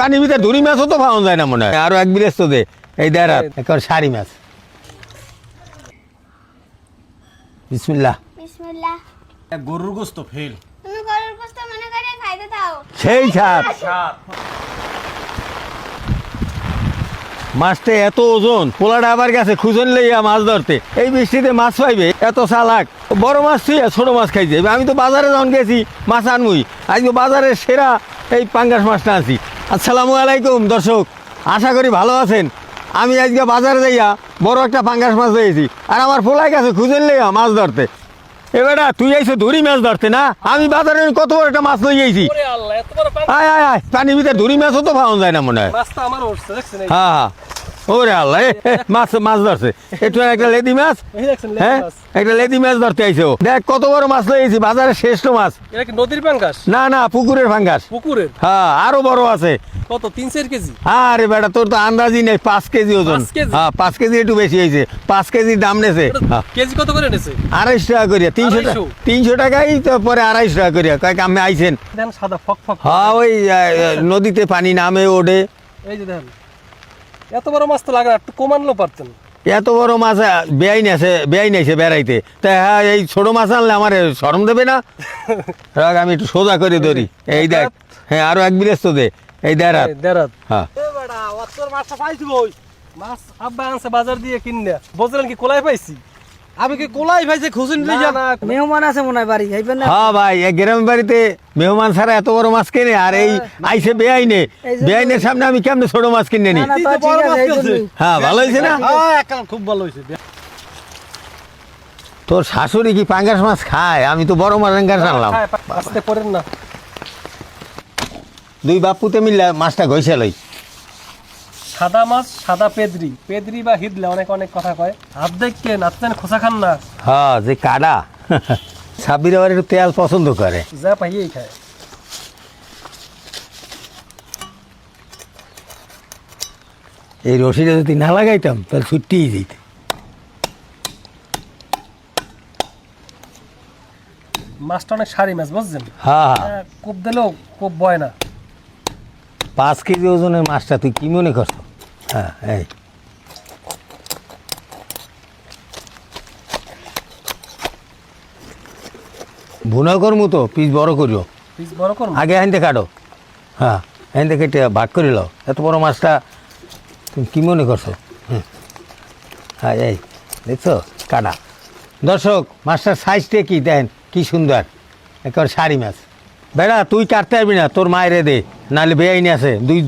পানির ভিতরে ধুরি মাছও তো পাওয়া যায় না মনে হয়। আরও এক বিলেস তো দে। এই দেড় এখন সারি মাছ। বিসমিল্লাহ। বিসমিল্লাহ। গরুর গোস্ত ফেল। গরুর গোস্ত মনে করে খাইতে দাও। সেই ছাপ মাছটা এত ওজন পোলাটা আবার গেছে খুঁজন লইয়া মাছ ধরতে। এই বৃষ্টিতে মাছ পাইবে এত চালাক। বড় মাছ তুই ছোট মাছ খাইছে। আমি তো বাজারে যখন গেছি মাছ আনবই আজকে বাজারের সেরা এই পাঙ্গাস মাছটা আছি আসসালামু আলাইকুম দর্শক। আশা করি ভালো আছেন। আমি আজকে বাজারে যাইয়া বড় একটা পাঙ্গাস মাছ পেয়েছি আর আমার ফোলাই গেছে খুঁজেন লইয়া মাছ ধরতে। এবার তুই আইসো ধরি মাছ ধরতে না? আমি বাজারে কত বড় একটা মাছ লই আইছি। পাঙ্গাস। আয় আয় আয় পানির ভিতরে ধরি মাছও তো পাওয়া যায় না মনে হয়। হ্যাঁ হ্যাঁ। ওরে আল্লাহ মাছ মাছ ধরছে। একটু একটা লেদি মাছ? হ্যাঁ? একটা লেদি মাছ ধরতে আইছে। ও দেখ কত বড় মাছ লইছি বাজারে শ্রেষ্ঠ মাছ। এটা কি নদীর পাঙ্গাস? না না পুকুরের ফাঙ্গাস পুকুরের? হ্যাঁ আরও বড় আছে। কত তিন চার কেজি? আরে বেটা তোর তো আন্দাজই নেই পাঁচ কেজি ওজন। হ্যাঁ পাঁচ কেজি একটু বেশি হয়েছে। পাঁচ কেজির দাম নেছে। হ্যাঁ, কেজি কত করে এনেছে আড়াইশো টাকা করিয়া তিনশো টাকা তিনশো টাকাই তো পরে আড়াইশো টাকা করিয়া। কয়েক আমি আইছেন। সাদা ফক ফক। হ্যাঁ ওই নদীতে পানি নামে ওঠে। এই যে দেখেন এত বড় মাছ তো লাগে একটু কমানলো পারতেন। এত বড় মাছ বেআইন আছে বেআইন আছে বেড়াইতে। তা হ্যাঁ এই ছোট মাছ আনলে আমার শরম দেবে না? রাগ আমি একটু সোজা করে ধরি। এই দেখ হ্যাঁ আরও এক বিলেস তো দে। এই এই দেড়াত হ্যাঁ। মাছটা পাইছি বই। মাছ আব্বা আনছে বাজার দিয়ে কিনে বুঝলেন কি কোলায় পাইছি? আমি কি কোলাই খুঁজুন মেহমান আছে মনে হয় বাড়ি খাইবেন না? হ্যাঁ ভাই এই গ্রামের বাড়িতে মেহমান ছাড়া এত বড় মাছ কেনে আর এই আইসে বেআইনে। বেআইনের সামনে আমি কেমনে ছোট মাছ কিনে নি। হ্যাঁ ভালো হয়েছে না? হ্যাঁ একদম খুব ভালো হয়েছে। তোর শাশুড়ি কি পাঙ্গাস মাছ খায়? আমি তো বড় মাছ পাঙ্গাস আনলাম। হ্যাঁ, আস্তে করেন না। দুই বাপুতে মিললে মাছটা ঘষে লই। সাদা মাছ সাদা পেদরি। পেদরি বা হিদলে অনেক অনেক কথা কয়। হাত দেখকে নাচতেন খোসা খান না। হ্যাঁ যে কাডা। সাবির আবার একটু তেল পছন্দ করে। যা পাইয়েই খায়। এই রশিটা যদি না লাগাইতাম তাহলে ছুটিই যেত মাছটা অনেক সারি মাছ বুঝছেন? হ্যাঁ হ্যাঁ। হ্যাঁ, কোপ দিলেও কোপ বয় না। পাঁচ কেজি ওজনের মাছটা তুই কি মনে করছ? হ্যাঁ এই। ভুনা করমু তো পিস বড় করিও। পিস বড় করুন আগে হেনতে কাটো। হ্যাঁ হেনতে কেটে ভাগ করে লও এত বড় মাছটা তুমি কি মনে করছ? হুম। হ্যাঁ এই দেখছ? কাটা। দর্শক মাছটার সাইজটা কি দেন কি সুন্দর। একেবারে সারি মাছ। বেড়া তুই কাটতে পারবি না। তোর মায়েরে দে নাহলে বেআইনি আছে। দুই